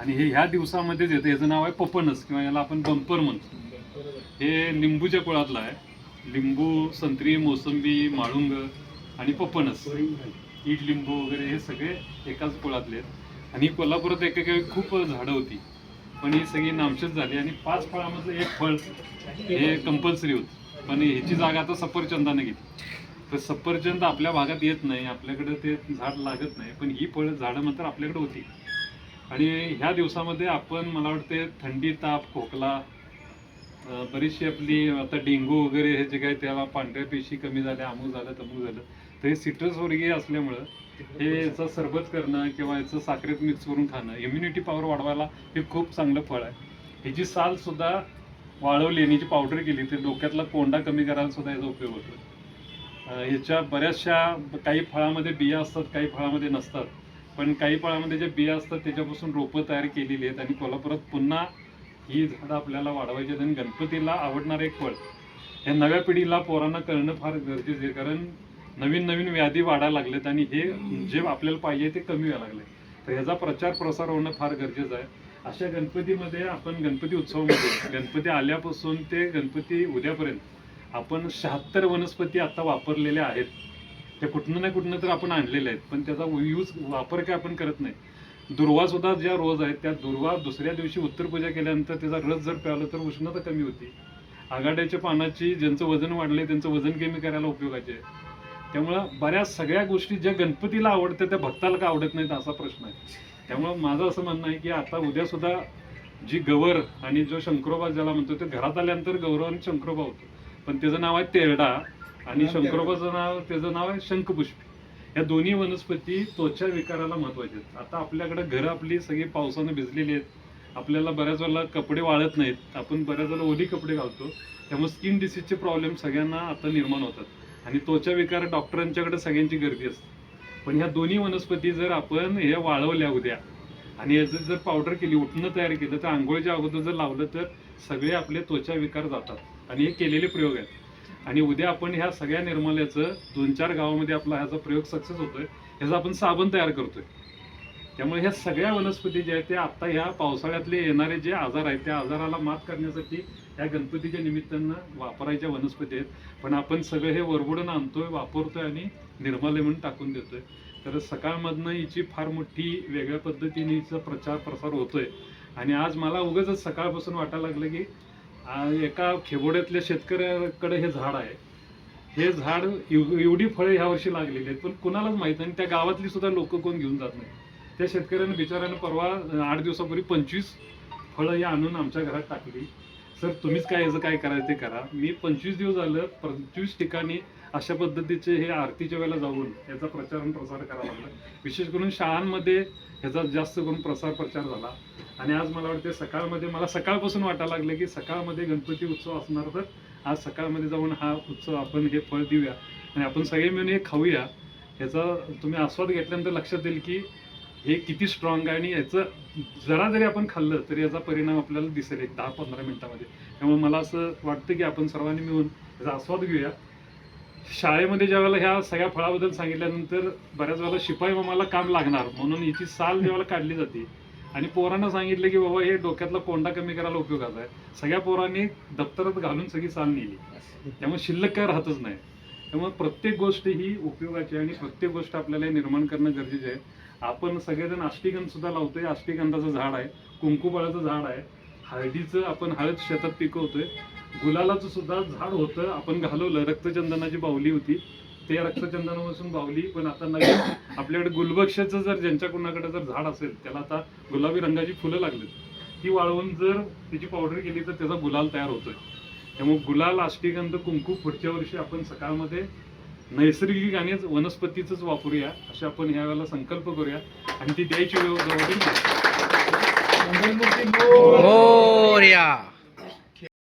आणि हे ह्या दिवसामध्येच येतं. याचं नाव आहे पपनस किंवा याला आपण बंपर म्हणतो. हे लिंबूच्या कुळातलं आहे. लिंबू संत्री मोसंबी माळुंग आणि पपनस. ईड लिंबू वगैरे हे सगळे एकाच कुळातले आहेत. आणि कोल्हापुरात एकेकाळी खूप झाडं होती. पण ही सगळी नामशेष झाली आणि पाच फळामधलं एक फळ हे कंपल्सरी होतं. पण ह्याची जागा आता सफरचंदाने घेतली. तर सफरचंद आपल्या भागात येत नाही. आपल्याकडे ते झाड लागत नाही. पण ही फळं झाडं मात्र आपल्याकडे होती. आणि ह्या दिवसामध्ये आपण मला वाटते थंडी ताप खोकला बरीचशी आपली आता डेंगू वगैरे हे जे काही त्याला पांढऱ्या पेशी कमी झाल्या अमुक झालं तमुक झालं तर हे सिट्रस वर्गीय असल्यामुळं हे याचं सरबत करणं किंवा याचं साखरेत मिक्स करून खाणं इम्युनिटी पॉवर वाढवायला हे खूप चांगलं फळ आहे. ह्याची साल सुद्धा वाळवली आणि याची पावडर केली तर डोक्यातला कोंडा कमी करायला सुद्धा याचा उपयोग होतो. ह्याच्या बऱ्याचशा काही फळामध्ये बिया असतात काही फळामध्ये नसतात. पण काही फळामध्ये ज्या बिया असतात त्याच्यापासून रोपं तयार केलेली आहेत आणि कोल्हापुरात पुन्हा ही झाडं आपल्याला वाढवायची आहेत आणि गणपतीला आवडणारं एक फळ. हे नव्या पिढीला पोरांना कळणं फार गरजेचं आहे कारण नवीन नवीन व्याधी वाढायला लागलेत आणि हे जे आपल्याला पाहिजे ते कमी व्हायला लागले तर ह्याचा प्रचार प्रसार होणं फार गरजेचं आहे. अशा गणपतीमध्ये आपण गणपती उत्सवामध्ये गणपती आल्यापासून ते गणपती उद्यापर्यंत आपण शहात्तर वनस्पती आता वापरलेल्या आहेत. ते कुठनं ना कुठनं तर आपण आणलेले आहेत. पण त्याचा यूज वापर काय आपण करत नाही. दुर्वा सुद्धा ज्या रोज आहेत त्या दुर्वा दुसऱ्या दिवशी उत्तरपूजा केल्यानंतर त्याचा रस जर प्यावलं तर उष्णता कमी होती. आघाड्याच्या पानाची ज्यांचं वजन वाढलंय त्यांचं वजन कमी करायला उपयोगाचे आहे त्यामुळं बऱ्याच सगळ्या गोष्टी ज्या गणपतीला आवडतात त्या भक्ताला का आवडत नाहीत असा प्रश्न आहे. त्यामुळं माझं असं म्हणणं आहे की आता उद्या सुद्धा जी गवर आणि जो शंकरोबा ज्याला म्हणतो ते घरात आल्यानंतर गौरव आणि शंकरोबा होतो. पण त्याचं नाव आहे तेरडा. आणि शंकरोबाचं नाव त्याचं नाव आहे शंखपुष्पी. या दोन्ही वनस्पती त्वचा विकाराला महत्त्वाचे आहेत. आता आपल्याकडे घरं आपली सगळी पावसानं भिजलेली आहेत. आपल्याला बऱ्याच वेळेला कपडे वाळत नाहीत. आपण बऱ्याच वेळेला ओली कपडे घालतो. त्यामुळे स्किन डिसीजचे प्रॉब्लेम सगळ्यांना आता निर्माण होतात. आणि त्वचा विकार डॉक्टरांच्याकडे सगळ्यांची गर्दी असते. पण ह्या दोन्ही वनस्पती जर आपण हे वाळवल्या उद्या आणि याचं जर पावडर केली उठणं तयार केलं तर आंघोळीच्या अगोदर जर लावलं तर सगळे आपले त्वचा विकार जातात. आणि हे केलेले प्रयोग आहेत. आणि उद्या आपण ह्या सगळ्या निर्मल्याचं दोन चार गावामध्ये आपला ह्याचा प्रयोग सक्सेस होतोय ह्याचा आपण साबण तयार करतोय. त्यामुळे ह्या सगळ्या वनस्पती ज्या आहेत त्या आता ह्या पावसाळ्यातले येणारे जे आजार आहेत त्या आजाराला मात करण्यासाठी ह्या गणपतीच्या निमित्तानं वापरायच्या वनस्पती आहेत. पण आपण सगळं हे वरबुडून आणतोय वापरतोय आणि निर्माल्य म्हणून टाकून देतोय. तर सकाळमधनं हिची फार मोठी वेगळ्या पद्धतीने हिचा प्रचार प्रसार होतोय. आणि आज मला उगाच सकाळपासून वाटायला लागलं की एका खेबोड्यातल्या शेतकऱ्याकडे हे झाड आहे. हे झाड एव- एवढी फळे ह्या वर्षी लागलेली आहेत पण कुणालाच माहीत नाही त्या गावातली सुद्धा लोक कोण घेऊन जात नाही त्या शेतकऱ्यानं बिचाऱ्यानं परवा आठ दिवसापूर्वी पंचवीस फळं ही आणून आमच्या घरात टाकली. सर तुम्हीच काय याचं काय करायचं ते करा. मी पंचवीस दिवस झालं पंचवीस ठिकाणी अशा पद्धतीचे हे आरतीच्या वेळेला जाऊन याचा प्रचार आणि प्रसार करावा लागला. विशेष करून शाळांमध्ये ह्याचा जास्त करून प्रसार प्रचार झाला. आणि आज मला वाटते सकाळमध्ये मला सकाळपासून वाटायला लागलं की सकाळमध्ये गणपती उत्सव असणार तर आज सकाळमध्ये जाऊन हा उत्सव आपण हे फळ देऊया. आणि आपण सगळे मिळून हे खाऊया. ह्याचा तुम्ही आस्वाद घेतल्यानंतर लक्षात येईल की हे किती स्ट्रॉंग आहे आणि याचं जरा जरी आपण खाल्लं तरी याचा परिणाम आपल्याला दिसेल एक दहा पंधरा मिनिटामध्ये. त्यामुळे मला असं वाटतं की आपण सर्वांनी मिळून याचा आस्वाद घेऊया. शाळेमध्ये ज्या वेळेला ह्या सगळ्या फळाबद्दल सांगितल्यानंतर बऱ्याच वेळेला शिपाई मामाला काम लागणार. म्हणून हिची साल ज्यावेळेला काढली जाते. आणि पोरांना सांगितलं की बाबा हे डोक्यातला कोंडा कमी करायला उपयोगाचा आहे सगळ्या पोरांनी दप्तरात घालून सगळी साल नेली. त्यामुळे शिल्लक काय राहतच नाही. त्यामुळे प्रत्येक गोष्ट ही उपयोगाची आणि प्रत्येक गोष्ट आपल्याला हे निर्माण करणं गरजेचं आहे. आपण सगळेजण अष्टीगंध सुद्धा लावतोय. अष्टीगंधाचं झाड आहे. कुंकुबाळाचं झाड आहे. हळदीचं आपण हळद शेतात पिकवतोय. गुलालाचं सुद्धा झाड होतं. आपण घालवलं. रक्तचंदनाची बावली होती. ते रक्तचंदनापासून बावली. पण आता नवीन आपल्याकडे गुलबक्षाचं जर ज्यांच्या कुणाकडे जर झाड असेल त्याला आता गुलाबी रंगाची फुलं लागली ती वाळवून जर त्याची पावडर केली तर त्याचा गुलाल तयार होतोय. त्यामुळे गुलाल अष्टीगंध कुंकू पुढच्या वर्षी आपण सकाळमध्ये नैसर्गिक आणि वनस्पतीचंच वापरूया असे आपण ह्या वेळेला संकल्प करूया. आणि ती द्यायची वेळ Gloria.